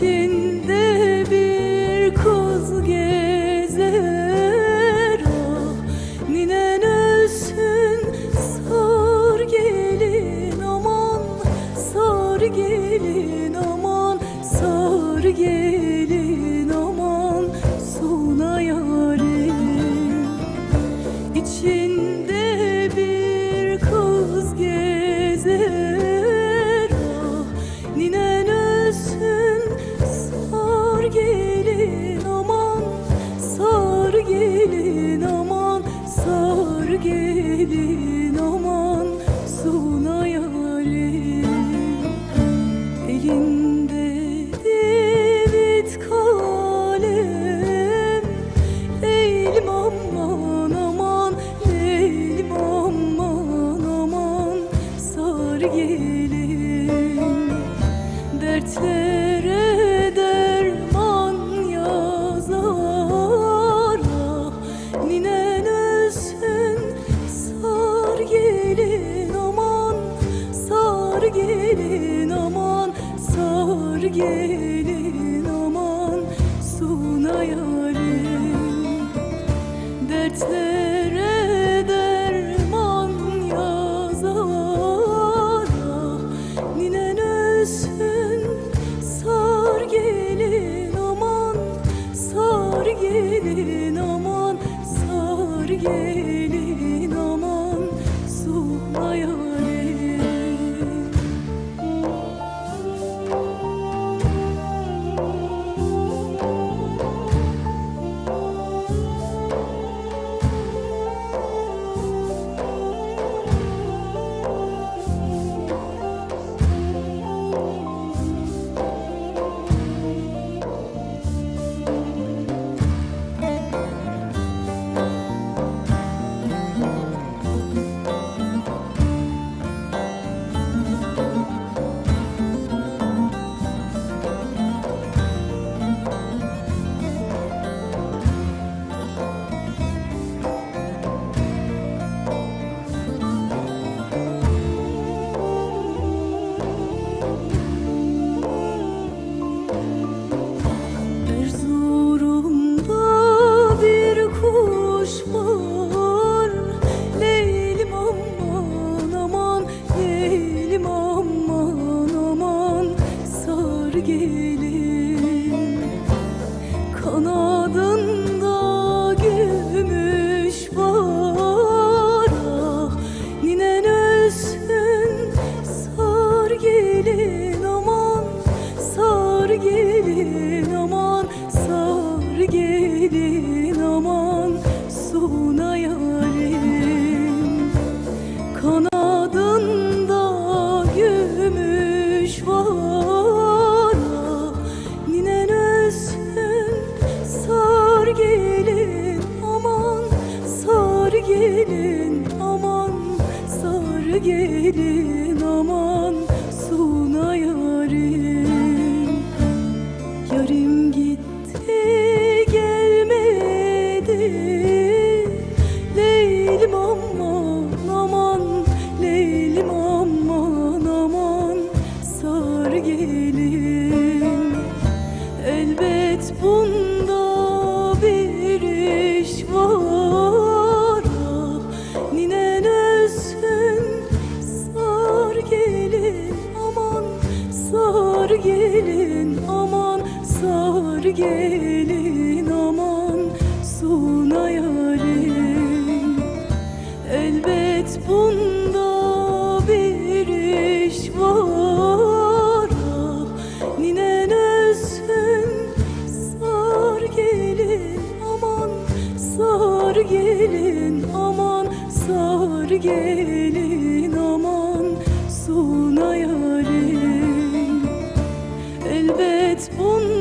İçinde bir kız gezer. Ah Ninen ölsün sar gelin aman Sar gelin aman Sar gelin aman Sona yarim. İçinde gelin aman Sar gelin aman Suna yarim Dertlere derman yazar ah Ninen ölsün sar gelin aman Sar gelin aman Sar gelin Evet bunda bir iş var. Ah, Ninen ölsün sar gelin aman Sar gelin aman sar gelin aman Sunaya gelin aman suna yarim Elbet bunlar